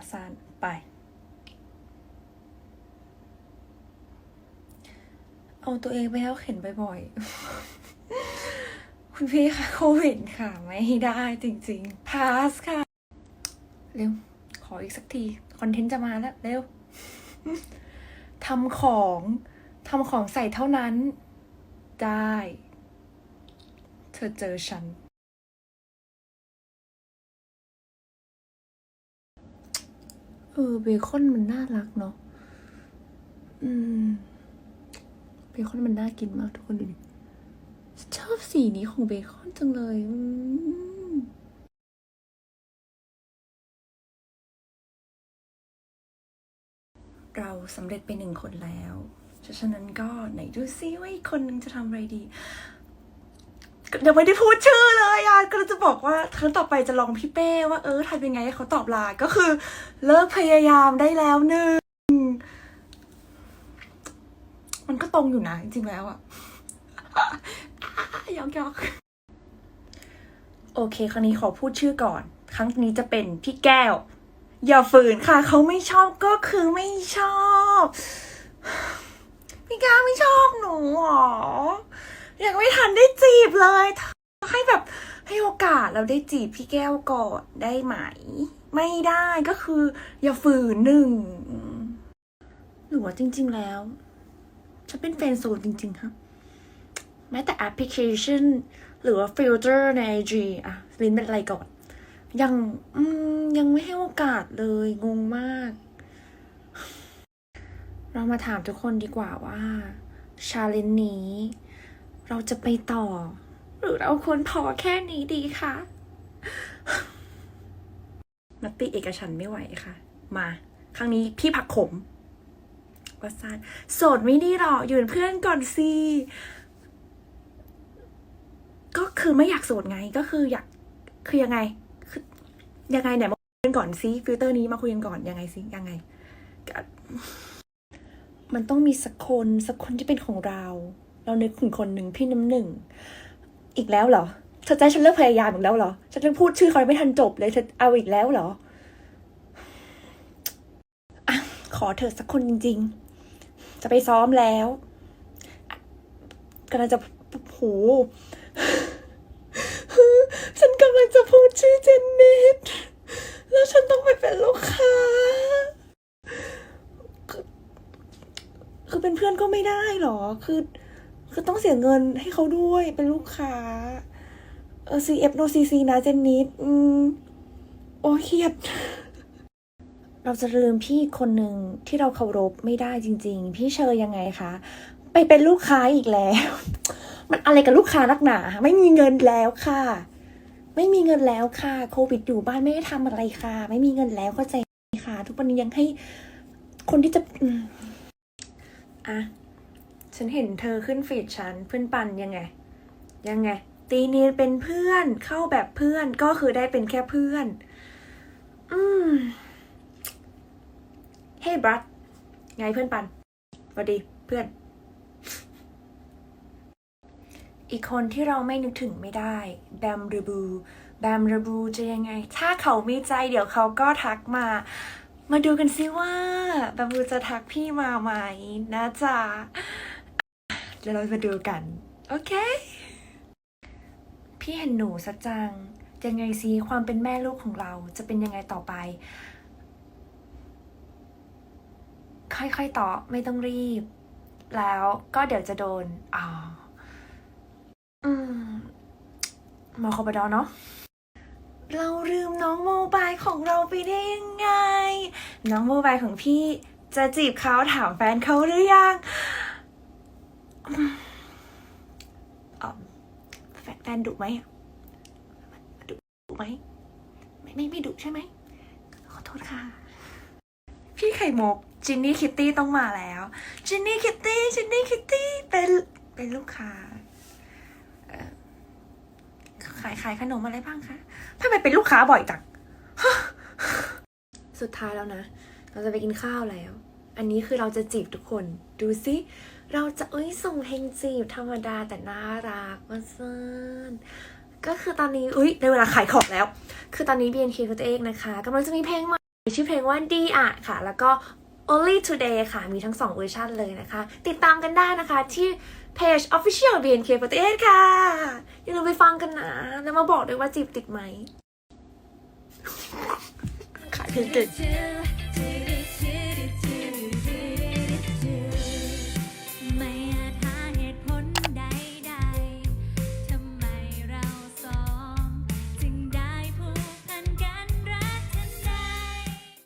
วซานไป เอาตัวเองไปแล้วเข็นบ่อยๆ คุณพี่คะโควิดค่ะ ไม่ได้จริงๆ พาสค่ะ เร็ว ขออีกสักที คอนเทนต์จะมาแล้ว เร็วทำของทำของใส่เท่านั้น ได้ เธอเจอฉัน ออเบคอนมันน่ารักเนาะอืมเบคอนมันน่ากินมากทุกคนดูดิชอบสีนี้ของเบคอนจังเลยอืมเราสำเร็จไปหนึ่งคนแล้วฉะนั้นก็ไหนดูซิว่าอีกคนนึงจะทำอะไรดี ยังไม่ได้พูดชื่อเลยอะก็จะบอกว่าครั้งต่อไปจะลองพี่เป้ว่าเออทำยังไงให้เขาตอบไลน์ก็คือ เลิกพยายามได้แล้วหนึ่งมันก็ตรงอยู่นะ จริงๆแล้วอะหยอกหยอกโอเค ครั้งนี้ขอพูดชื่อก่อน ครั้งนี้จะเป็นพี่แก้ว อย่าฝืนค่ะ เขาไม่ชอบก็คือไม่ชอบ พี่แก้วไม่ชอบหนูหรอ ยังไม่ทันได้จีบเลยให้แบบให้โอกาสเราได้จีบพี่แก้วก่อนได้ไหม ไม่ได้ก็คือ อย่าฝืนหนึ่งหรือว่าจริง ๆ แล้วฉันเป็นแฟนโซนจริง ๆ ครับแม้แต่แอปพลิเคชัน หรือว่าฟิลเตอร์ใน IG อะลินเป็นอะไรก่อน ยังยังไม่ให้โอกาสเลยงงมาก เรามาถามทุกคนดีกว่าว่าชาเลนนี้ เราจะไปต่อ หรือเราควรพอแค่นี้ดีคะมติเอกฉันไม่ไหวค่ะ มาครั้งนี้พี่ผักขมว่าซานโสดไม่ดีหรอกอยู่เป็นเพื่อนก่อนสิก็คือไม่อยากโสดไงก็คืออยากคือยังไงคือยังไงเนี่ยมาคุยกันก่อนซิฟิลเตอร์นี้มาคุยกันก่อนยังไงซิยังไง มันต้องมีสักคนสักคนที่เป็นของเรา เรานึกถึงคนหนึ่งพี่น้ำหนึ่ง อีกแล้วเหรอเธอใจฉันเลิกพยายามอีกแล้วเหรอ ฉันยังพูดชื่อเขาไม่ทันจบเลยเธอเอาอีกแล้วเหรออะขอเธอสักคนจริงๆจะไปซ้อมแล้วกำลังจะโหฉันกำลังจะพูดชื่อเจนนิดแล้วฉันต้องไปเป็นลูกค้าคือคือเป็นเพื่อนก็ไม่ได้หรอ คือ คือต้องเสียเงินให้เขาด้วยเป็นลูกค้า เออ CF no CC นะเจนนิดอืมโอ้เครียด เราจะลืมพี่คนหนึ่งที่เราเคารพไม่ได้จริง ๆ พี่เชอร์ยังไงคะ ไปเป็นลูกค้าอีกแล้ว มันอะไรกับลูกค้านักหนา ไม่มีเงินแล้วค่ะ ไม่มีเงินแล้วค่ะ โควิดอยู่บ้านไม่ได้ทำอะไรค่ะ ไม่มีเงินแล้วเข้าใจค่ะ ทุกวันนี้ยังให้คนที่จะอะ ฉันเห็นเธอขึ้นฟีดฉันเพื่อนปันยังไง ยังไง ตีนีเป็นเพื่อนเข้าแบบเพื่อนก็คือได้เป็นแค่เพื่อน อืม เฮ้ยบรัดไงเพื่อนปันสวัสดีเพื่อน อีกคนที่เราไม่นึกถึงไม่ได้ แบมเรบู แบมเรบูจะยังไง ถ้าเขามีใจเดี๋ยวเขาก็ทักมา มาดูกันซิว่าแบมบูจะทักพี่มาไหมนะจ๊ะ เดี๋ยวเรามาดูกัน โอเค พี่เห็นหนูสัจจัง ยังไงซิความเป็นแม่ลูกของเราจะเป็นยังไงต่อไป ค่อยๆต่อไม่ต้องรีบ แล้วก็เดี๋ยวจะโดนอ่าอืมมอคอบดอเนาะเราลืมน้องโมบายของเราไปได้ยังไง น้องโมบายของพี่จะจีบเขาถามแฟนเขาหรือยัง แฟนแฟนดุไหมอะดุดุไหมไม่ไม่ไม่ดุใช่ไหม ขอโทษค่ะพี่ไข่มุกจินนี่คิตตี้ต้องมาแล้วจินนี่คิตตี้จินนี่คิตตี้เป็นเป็นลูกค้าเอ่อขายขายขนมอะไรบ้างคะทำไมเป็นลูกค้าบ่อยจังสุดท้ายแล้วนะ เราจะไปกินข้าวแล้ว อันนี้คือเราจะจีบทุกคน ดูสิเราจะเอ้ยส่งเฮงจีบธรรมดาแต่น่ารักมาซ่นก็คือตอนนี้อุ้ยในเวลาขายของแล้ว คือตอนนี้ BNK คือตัวเองนะคะกำลังจะมีเพลงใหม่ชื่อเพลงว่าดีอะค่ะ แล้วก็ Only Today ค่ะ มีทั้งสองเวอร์ชันเลยนะคะ ติดตามกันได้นะคะที่เพจ Official BNK ประเทศค่ะอย่าลืมไปฟังกันนะ แล้วมาบอกด้วยว่าจีบติดไหมขายเพลงเก่ง